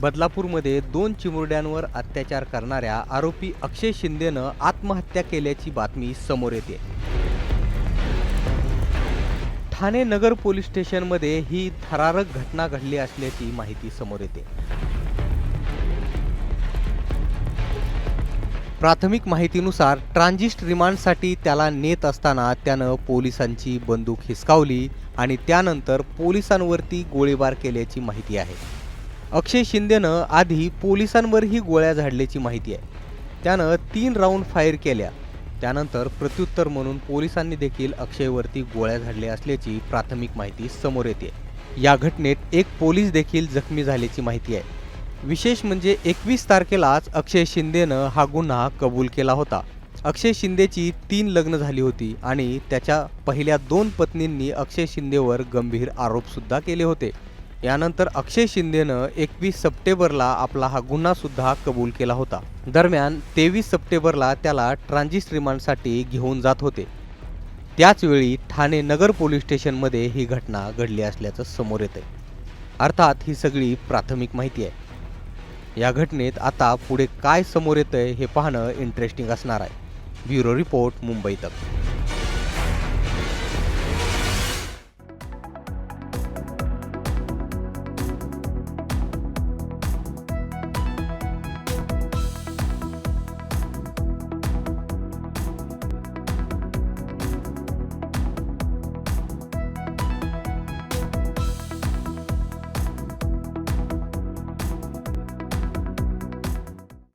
बदलापूरमध्ये दोन चिमुरड्यांवर अत्याचार करणाऱ्या आरोपी अक्षय शिंदेनं आत्महत्या केल्याची बातमी समोर येते. ठाणे नगर पोलीस स्टेशनमध्ये ही थरारक घटना घडली असल्याची माहिती समोर येते. प्राथमिक माहितीनुसार ट्रान्झिस्ट रिमांडसाठी त्याला नेत असताना त्यानं पोलिसांची बंदूक हिसकावली आणि त्यानंतर पोलिसांवरती गोळीबार केल्याची माहिती आहे. अक्षय शिंदेनं आधी पोलिसांवरही गोळ्या झाडल्याची माहिती आहे. त्यानं तीन राऊंड फायर केल्या. त्यानंतर प्रत्युत्तर म्हणून पोलिसांनी देखील अक्षयवरती गोळ्या झाडल्या असल्याची प्राथमिक माहिती समोर येते. या घटनेत एक पोलीस देखील जखमी झाल्याची माहिती आहे. विशेष म्हणजे एकवीस तारखेलाच अक्षय शिंदेनं हा गुन्हा कबूल केला होता. अक्षय शिंदेची तीन लग्न झाली होती आणि त्याच्या पहिल्या दोन पत्नींनी अक्षय शिंदेवर गंभीर आरोपसुद्धा केले होते. यानंतर अक्षय शिंदेनं एकवीस सप्टेंबरला आपला हा गुन्हासुद्धा कबूल केला होता. दरम्यान तेवीस सप्टेंबरला त्याला ट्रान्झिस्ट रिमांडसाठी घेऊन जात होते. त्याचवेळी ठाणे नगर पोलीस स्टेशनमध्ये ही घटना घडली असल्याचं समोर येते अर्थात ही सगळी प्राथमिक माहिती आहे. या घटनेत आता पुढे काय समोर येतंय हे पाहणं इंटरेस्टिंग असणार आहे. ब्युरो रिपोर्ट मुंबई तक.